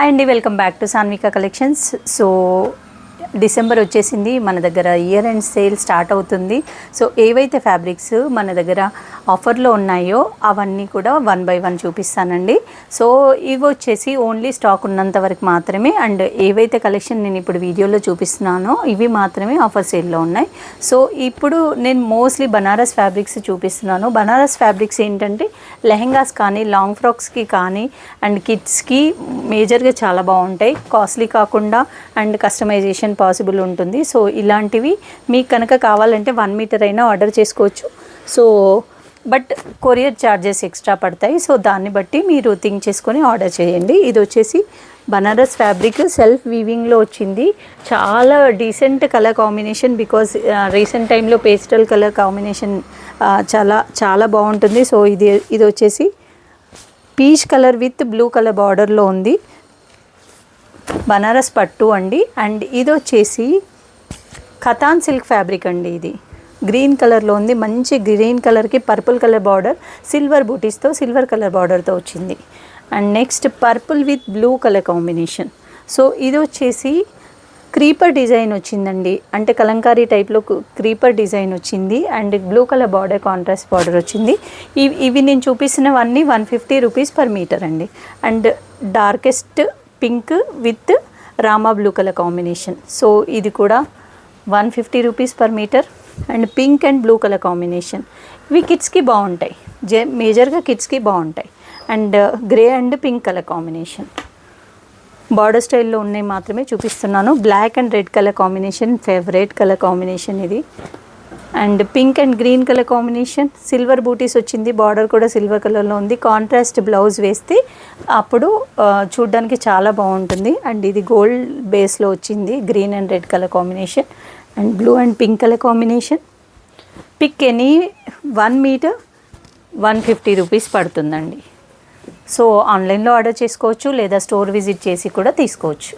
Hi అండి welcome back to Sanvika collections so December వచ్చేసింది మన దగ్గర ఇయర్ అండ్ సేల్ స్టార్ట్ అవుతుంది. సో ఏవైతే ఫ్యాబ్రిక్స్ మన దగ్గర ఆఫర్లో ఉన్నాయో అవన్నీ కూడా వన్ బై వన్ చూపిస్తానండి. సో ఇవి వచ్చేసి ఓన్లీ స్టాక్ ఉన్నంత వరకు మాత్రమే అండ్ ఏవైతే కలెక్షన్ నేను ఇప్పుడు వీడియోలో చూపిస్తున్నానో ఇవి మాత్రమే ఆఫర్ సేల్లో ఉన్నాయి. సో ఇప్పుడు నేను మోస్ట్లీ బనారస్ ఫ్యాబ్రిక్స్ చూపిస్తున్నాను. బనారస్ ఫ్యాబ్రిక్స్ ఏంటంటే లెహెంగాస్ కానీ లాంగ్ ఫ్రాక్స్కి కానీ అండ్ కిడ్స్కి మేజర్గా చాలా బాగుంటాయి. కాస్ట్లీ కాకుండా అండ్ కస్టమైజేషన్ పాసిబుల్ ఉంటుంది. సో ఇలాంటివి మీకు కనుక కావాలంటే వన్ మీటర్ అయినా ఆర్డర్ చేసుకోవచ్చు. So but courier charges extra పడతాయి. సో దాన్ని బట్టి మీరు థింక్ చేసుకొని ఆర్డర్ చేయండి. ఇది వచ్చేసి బనారస్ ఫ్యాబ్రిక్ సెల్ఫ్ వీవింగ్లో వచ్చింది. చాలా decent colour combination because recent టైంలో పేస్టల్ కలర్ కాంబినేషన్ చాలా చాలా బాగుంటుంది. సో ఇది ఇది వచ్చేసి peach colour with blue colour బార్డర్లో ఉంది. బనారస్ పట్టు అండి. అండ్ ఇది వచ్చేసి ఖతాన్ సిల్క్ ఫ్యాబ్రిక్ అండి ఇది. గ్రీన్ కలర్లో ఉంది. మంచి గ్రీన్ కలర్కి పర్పుల్ కలర్ బార్డర్ సిల్వర్ బూటీస్తో సిల్వర్ కలర్ బార్డర్తో వచ్చింది. And next purple with blue colour combination. So ఇది వచ్చేసి క్రీపర్ డిజైన్ వచ్చిందండి. అంటే కలంకారీ టైప్లో క్రీపర్ డిజైన్ వచ్చింది. And blue colour border contrast border వచ్చింది. ఇవి ఇవి నేను చూపిస్తున్నవన్నీ one fifty rupees per metre అండి. And darkest pink with Rama blue colour combination. So ఇది కూడా one fifty rupees per metre. And pink and blue colour combination. ఇవి కిడ్స్కి బాగుంటాయి. జే మేజర్గా కిడ్స్కి బాగుంటాయి. And uh, grey and pink colour combination. Border స్టైల్లో ఉన్నాయి మాత్రమే చూపిస్తున్నాను. Black and red colour combination favourite colour combination ఇది. And pink and green colour combination. Silver బూటీస్ వచ్చింది బార్డర్ కూడా సిల్వర్ కలర్లో ఉంది. కాంట్రాస్ట్ బ్లౌజ్ వేస్తే అప్పుడు చూడడానికి చూడ్డానికి చాలా బాగుంటుంది. అండ్ ఇది గోల్డ్ బేస్లో వచ్చింది green and red colour combination. And blue and pink colour combination. Pick any one metre one fifty rupees పడుతుందండి. సో ఆన్లైన్లో ఆర్డర్ చేసుకోవచ్చు లేదా స్టోర్ విజిట్ చేసి కూడా తీసుకోవచ్చు.